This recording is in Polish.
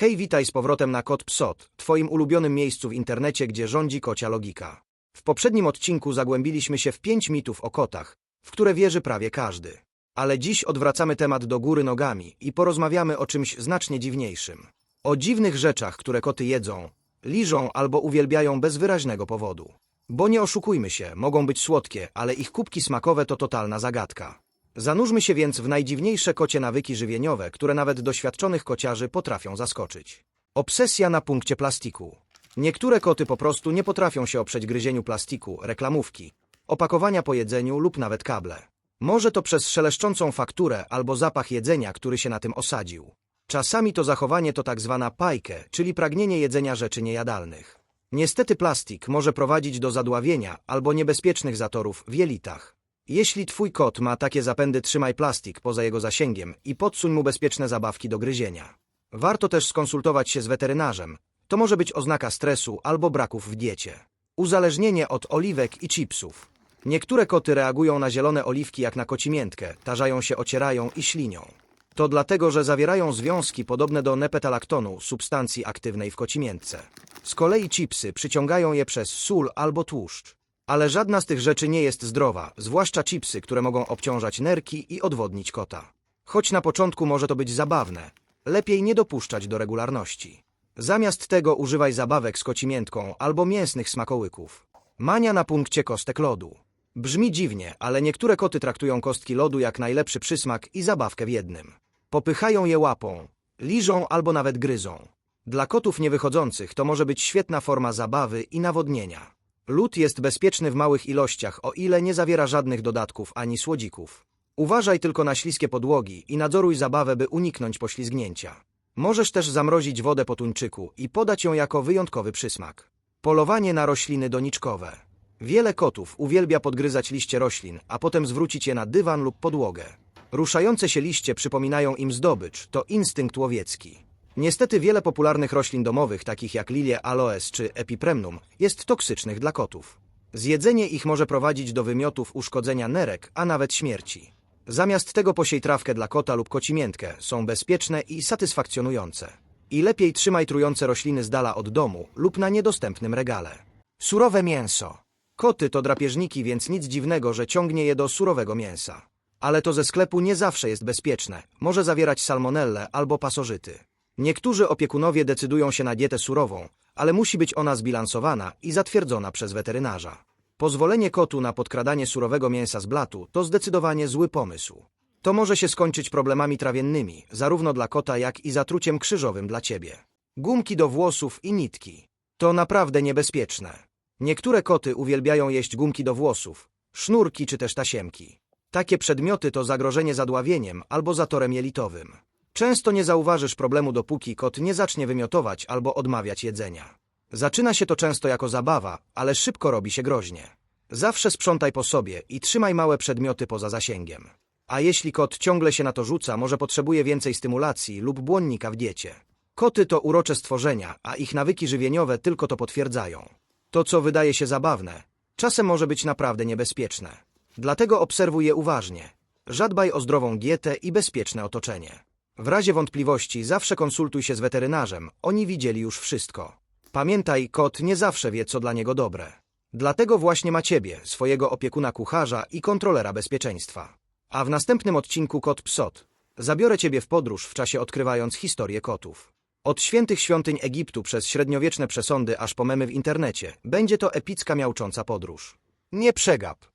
Hej, witaj z powrotem na Kot Psot, twoim ulubionym miejscu w internecie, gdzie rządzi kocia logika. W poprzednim odcinku zagłębiliśmy się w pięć mitów o kotach, w które wierzy prawie każdy. Ale dziś odwracamy temat do góry nogami i porozmawiamy o czymś znacznie dziwniejszym. O dziwnych rzeczach, które koty jedzą, liżą albo uwielbiają bez wyraźnego powodu. Bo nie oszukujmy się, mogą być słodkie, ale ich kubki smakowe to totalna zagadka. Zanurzmy się więc w najdziwniejsze kocie nawyki żywieniowe, które nawet doświadczonych kociarzy potrafią zaskoczyć. Obsesja na punkcie plastiku. Niektóre koty po prostu nie potrafią się oprzeć gryzieniu plastiku, reklamówki, opakowania po jedzeniu lub nawet kable. Może to przez szeleszczącą fakturę albo zapach jedzenia, który się na tym osadził. Czasami to zachowanie to tak zwana pajkę, czyli pragnienie jedzenia rzeczy niejadalnych. Niestety plastik może prowadzić do zadławienia albo niebezpiecznych zatorów w jelitach. Jeśli twój kot ma takie zapędy, trzymaj plastik poza jego zasięgiem i podsuń mu bezpieczne zabawki do gryzienia. Warto też skonsultować się z weterynarzem. To może być oznaka stresu albo braków w diecie. Uzależnienie od oliwek i chipsów. Niektóre koty reagują na zielone oliwki jak na kocimiętkę, tarzają się, ocierają i ślinią. To dlatego, że zawierają związki podobne do nepetalaktonu, substancji aktywnej w kocimiętce. Z kolei chipsy przyciągają je przez sól albo tłuszcz. Ale żadna z tych rzeczy nie jest zdrowa, zwłaszcza chipsy, które mogą obciążać nerki i odwodnić kota. Choć na początku może to być zabawne, lepiej nie dopuszczać do regularności. Zamiast tego używaj zabawek z kocimiętką albo mięsnych smakołyków. Mania na punkcie kostek lodu. Brzmi dziwnie, ale niektóre koty traktują kostki lodu jak najlepszy przysmak i zabawkę w jednym. Popychają je łapą, liżą albo nawet gryzą. Dla kotów niewychodzących to może być świetna forma zabawy i nawodnienia. Lód jest bezpieczny w małych ilościach, o ile nie zawiera żadnych dodatków ani słodzików. Uważaj tylko na śliskie podłogi i nadzoruj zabawę, by uniknąć poślizgnięcia. Możesz też zamrozić wodę po tuńczyku i podać ją jako wyjątkowy przysmak. Polowanie na rośliny doniczkowe. Wiele kotów uwielbia podgryzać liście roślin, a potem zwrócić je na dywan lub podłogę. Ruszające się liście przypominają im zdobycz, to instynkt łowiecki. Niestety wiele popularnych roślin domowych, takich jak lilie aloes czy epipremnum, jest toksycznych dla kotów. Zjedzenie ich może prowadzić do wymiotów, uszkodzenia nerek, a nawet śmierci. Zamiast tego posiej trawkę dla kota lub kocimiętkę, są bezpieczne i satysfakcjonujące. I lepiej trzymaj trujące rośliny z dala od domu lub na niedostępnym regale. Surowe mięso. Koty to drapieżniki, więc nic dziwnego, że ciągnie je do surowego mięsa. Ale to ze sklepu nie zawsze jest bezpieczne. Może zawierać salmonellę albo pasożyty. Niektórzy opiekunowie decydują się na dietę surową, ale musi być ona zbilansowana i zatwierdzona przez weterynarza. Pozwolenie kotu na podkradanie surowego mięsa z blatu to zdecydowanie zły pomysł. To może się skończyć problemami trawiennymi, zarówno dla kota, jak i zatruciem krzyżowym dla ciebie. Gumki do włosów i nitki. To naprawdę niebezpieczne. Niektóre koty uwielbiają jeść gumki do włosów, sznurki czy też tasiemki. Takie przedmioty to zagrożenie zadławieniem albo zatorem jelitowym. Często nie zauważysz problemu, dopóki kot nie zacznie wymiotować albo odmawiać jedzenia. Zaczyna się to często jako zabawa, ale szybko robi się groźnie. Zawsze sprzątaj po sobie i trzymaj małe przedmioty poza zasięgiem. A jeśli kot ciągle się na to rzuca, może potrzebuje więcej stymulacji lub błonnika w diecie. Koty to urocze stworzenia, a ich nawyki żywieniowe tylko to potwierdzają. To, co wydaje się zabawne, czasem może być naprawdę niebezpieczne. Dlatego obserwuj je uważnie. Żadbaj o zdrową dietę i bezpieczne otoczenie. W razie wątpliwości zawsze konsultuj się z weterynarzem, oni widzieli już wszystko. Pamiętaj, kot nie zawsze wie, co dla niego dobre. Dlatego właśnie ma ciebie, swojego opiekuna kucharza i kontrolera bezpieczeństwa. A w następnym odcinku Kot Psot zabiorę ciebie w podróż w czasie odkrywając historię kotów. Od świętych świątyń Egiptu przez średniowieczne przesądy aż po memy w internecie będzie to epicka miałcząca podróż. Nie przegap!